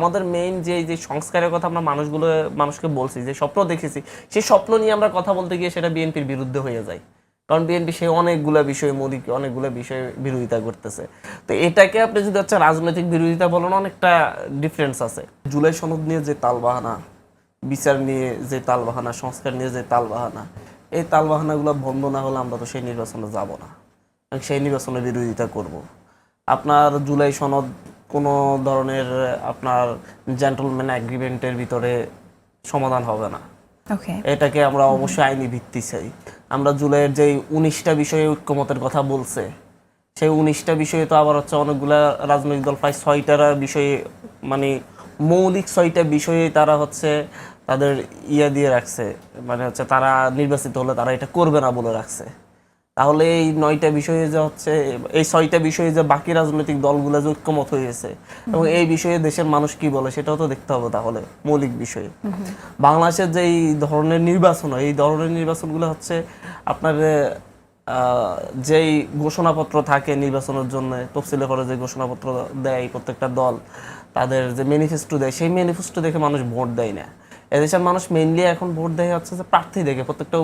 আমাদের মেইন যে যে সংস্কারের কথা আমরা মানুষগুলো, মানুষকে বলছি, যে স্বপ্ন দেখেছি, সেই স্বপ্ন নিয়ে আমরা কথা বলতে গিয়ে সেটা বিএনপির বিরুদ্ধে হয়ে যায়। কারণ বিএনপি সে অনেকগুলা বিষয়ে মোদীকে অনেকগুলো বিষয়ে বিরোধিতা করতেছে। তো এটাকে আপনি যদি হচ্ছে রাজনৈতিক বিরোধিতা বলেন, অনেকটা ডিফারেন্স আছে। জুলাই সনদ নিয়ে যে তালবাহানা, বিচার নিয়ে যে তালবাহানা, সংস্কার নিয়ে যে তালবাহানা, এই তালবাহানাগুলো বন্ধ না হলে আমরা তো সেই নির্বাচনে যাব না। সেই নির্বাচনের বিরোধিতা করব। আপনার জুলাই সনদ কোনো ধরনের আপনার জেন্টলম্যান অ্যাগ্রিমেন্টের ভিতরে সমাধান হবে না। এটাকে আমরা অবশ্যই আইনি ভিত্তি চাই। আমরা জুলাইয়ের যে উনিশটা বিষয়ে ঐক্যমতের কথা বলছে সেই উনিশটা বিষয়ে তো আবার হচ্ছে অনেকগুলা রাজনৈতিক দল প্রায় ছয়টার বিষয়ে মানে মৌলিক ছয়টা বিষয়ে তারা হচ্ছে তাদের ইয়া দিয়ে রাখছে। মানে হচ্ছে তারা নির্বাচিত হলে তারা এটা করবে না বলে রাখছে। তাহলে এই নয়টা বিষয়ে যে হচ্ছে এই ছয়টা বিষয়ে যে বাকি রাজনৈতিক দলগুলো যে ঐক্যমত হয়েছে এবং এই বিষয়ে দেশের মানুষ কি বলে সেটাও তো দেখতে হবে তাহলে মৌলিক বিষয়ে। বাংলাদেশের যে এই ধরনের নির্বাচন হয়, এই ধরনের নির্বাচনগুলো হচ্ছে আপনার যেই ঘোষণাপত্র থাকে নির্বাচনের জন্য তফসিলে করে যে ঘোষণাপত্র দেয় প্রত্যেকটা দল তাদের যে ম্যানিফেস্টো দেয় সেই ম্যানিফেস্টো দেখে মানুষ ভোট দেয় না। এদেশের মানুষ মেইনলি এখন ভোট দেয় হচ্ছে যে প্রার্থী দেখে প্রত্যেকটা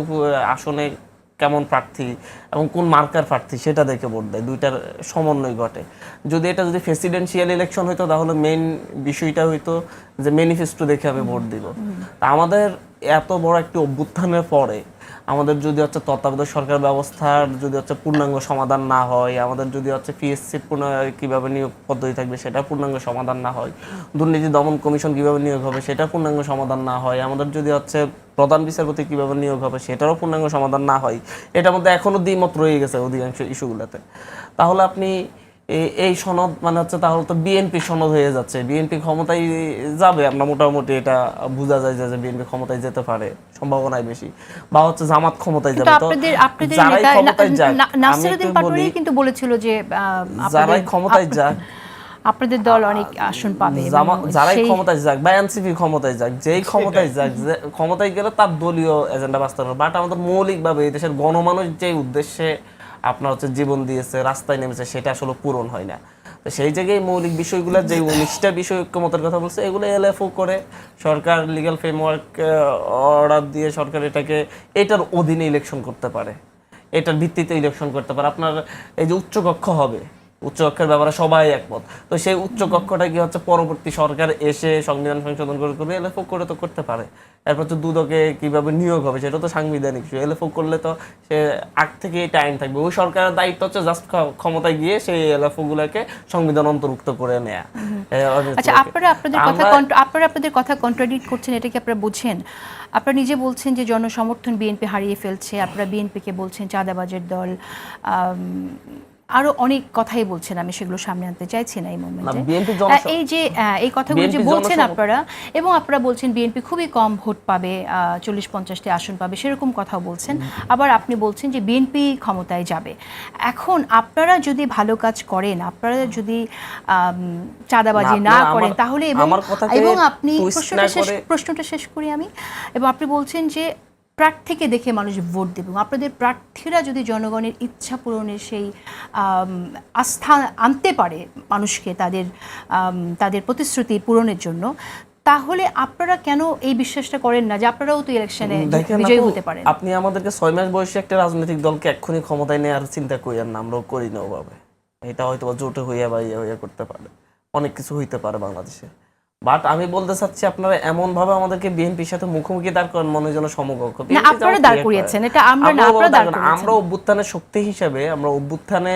আসনে কেমন প্রার্থী এবং কোন মার্কার প্রার্থী সেটা দেখে ভোট দেয়। দুইটার সমন্বয় ঘটে। যদি এটা যদি প্রেসিডেন্সিয়াল ইলেকশন হইতো, তাহলে মেইন বিষয়টা হইতো যে ম্যানিফেস্টো দেখে আমি ভোট দিব। তা আমাদের এত বড় একটি অভ্যুত্থানের পরে আমাদের যদি হচ্ছে তত্ত্বাবধায়ক সরকার ব্যবস্থার যদি হচ্ছে পূর্ণাঙ্গ সমাধান না হয়, আমাদের যদি হচ্ছে পিএসসি পূর্ণ কীভাবে নিয়োগ পদ্ধতি থাকবে সেটা পূর্ণাঙ্গ সমাধান না হয়, দুর্নীতি দমন কমিশন কীভাবে নিয়োগ হবে সেটা পূর্ণাঙ্গ সমাধান না হয়, আমাদের যদি হচ্ছে প্রধান বিচারপতি কীভাবে নিয়োগ হবে সেটারও পূর্ণাঙ্গ সমাধান না হয় এটার মধ্যে এখনও দ্বিমত রয়ে গেছে অধিকাংশ ইস্যুগুলোতে। তাহলে আপনি এই- সনদ মানে হচ্ছে তাহলে তো বিএনপি সনদ হয়ে যাচ্ছে বিএনপি ক্ষমতায় যাবে আমরা মোটামুটি এটা বোঝা যায় যে বিএনপি ক্ষমতায় যেতে পারে সম্ভাবনাই বেশি। বা হচ্ছে জামাত ক্ষমতায় যাবে তো আপনাদের আপনাদের যারাই ক্ষমতায় যাক না- নাসিরুদ্দিন একটু পাটোয়ারি কিন্তু বলেছিল যে যারাই ক্ষমতায় যাক আপনাদের দল অনেক আসন পাবে যারাই ক্ষমতায় যাক বা এনসিপি ক্ষমতায় যাক যেই ক্ষমতায় যাক যে ক্ষমতায় গেলে তার দলীয় এজেন্ডা বাস্তবায়ন বাট আমাদের মৌলিকভাবে এই দেশের গণমানুষ যে উদ্দেশ্যে আপনার হচ্ছে জীবন দিয়েছে রাস্তায় নেমেছে সেটা আসলে পূরণ হয় না। তো সেই জায়গায় মৌলিক বিষয়গুলো যে উনিশটা বিষয় ঐক্যমতের কথা বলছে এগুলো এলএফও করে সরকার লিগ্যাল ফ্রেমওয়ার্ক অর্ডার দিয়ে সরকার এটাকে এটার অধীনে ইলেকশন করতে পারে। এটার ভিত্তিতে ইলেকশন করতে পারে। আপনার এই যে উচ্চকক্ষ হবে উচ্চকক্ষের ব্যাপারে সবাই একমত। তো সেই উচ্চ কক্ষটা কি হচ্ছে পরবর্তী সরকার এসে সংবিধান সংশোধন করে করবে এলএফও করে তো করতে পারে। এরপর তো দুদকে কীভাবে নিয়োগ হবে সেটা তো সাংবিধানিক বিষয়। এলএফও করলে তো সে আগ থেকে টাইম থাকবে। ওই সরকারের দায়িত্ব হচ্ছে জাস্ট ক্ষমতায় গিয়ে সেই এলএফও গুলোকে সংবিধান অন্তর্ভুক্ত করে নেয়া। আচ্ছা আপনারা আপনাদের কথা আপনারা আপনাদের কথা কন্ট্রাডিক্ট করছেন এটা কি আপনারা বুঝছেন? আপনারা নিজে বলছেন যে জনসমর্থন বিএনপি হারিয়ে ফেলছে আপনারা বিএনপিকে বলছেন চাঁদাবাজের দল আরও অনেক কথাই বলছেন আমি সেগুলো সামনে আনতে চাইছি না এই মোমেন্টে এই যে এই কথাগুলো যে বলছেন আপনারা এবং আপনারা বলছেন বিএনপি খুবই কম ভোট পাবে চল্লিশ পঞ্চাশটি আসন পাবে সেরকম কথাও বলছেন। আবার আপনি বলছেন যে বিএনপি ক্ষমতায় যাবে। এখন আপনারা যদি ভালো কাজ করেন আপনারা যদি চাঁদাবাজি না, করেন তাহলে এবং আপনি প্রশ্নটা শেষ প্রশ্নটা শেষ করি আমি। এবং আপনি বলছেন যে প্রার্থীকে দেখে মানুষ ভোট দেবে এবং আপনাদের প্রার্থীরা যদি জনগণের ইচ্ছা পূরণের সেই আস্থা আনতে পারে মানুষকে তাদের তাদের প্রতিশ্রুতি পূরণের জন্য তাহলে আপনারা কেন এই বিশ্বাসটা করেন না যে আপনারাও তো ইলেকশনে বিজয়ী হতে পারেন? আপনি আমাদেরকে ছয় মাস বয়সী একটা রাজনৈতিক দলকে এক্ষুনি ক্ষমতায় নেওয়ার চিন্তা করিয়েন না আমরাও করি না ওভাবে। এটা হয়তো জোটে হইয়া বা ইয়ে হইয়া করতে পারে। অনেক কিছু হইতে পারে বাংলাদেশে। বাট আমি বলতে চাচ্ছি আপনারা এমন ভাবে আমাদেরকে বিএনপির সাথে মুখোমুখি দাঁড় করেন মনে যেন সমকক্ষ না আপনারা দাঁড় করিয়েছেন এটা আমরা না আপনারা দাঁড় করিয়েছেন। আমরা অভ্যুত্থানের শক্তি হিসেবে আমরা অভ্যুত্থানে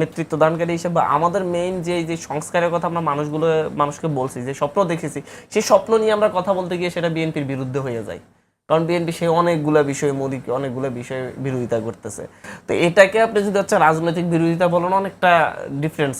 নেতৃত্ব দানকারী হিসেবে আমাদের মেইন যে যে সংস্কারের কথা আমরা মানুষগুলো মানুষকে বলছি যে স্বপ্ন দেখেছি সেই স্বপ্ন নিয়ে আমরা কথা বলতে গিয়ে সেটা বিএনপির বিরুদ্ধে হয়ে যায়। কারণ বিএনপি সে অনেকগুলা বিষয়ে মোদীকে অনেকগুলো বিষয়ে বিরোধিতা করতেছে। তো এটাকে আপনি যদি হচ্ছে রাজনৈতিক বিরোধিতা বলেন অনেকটা ডিফারেন্স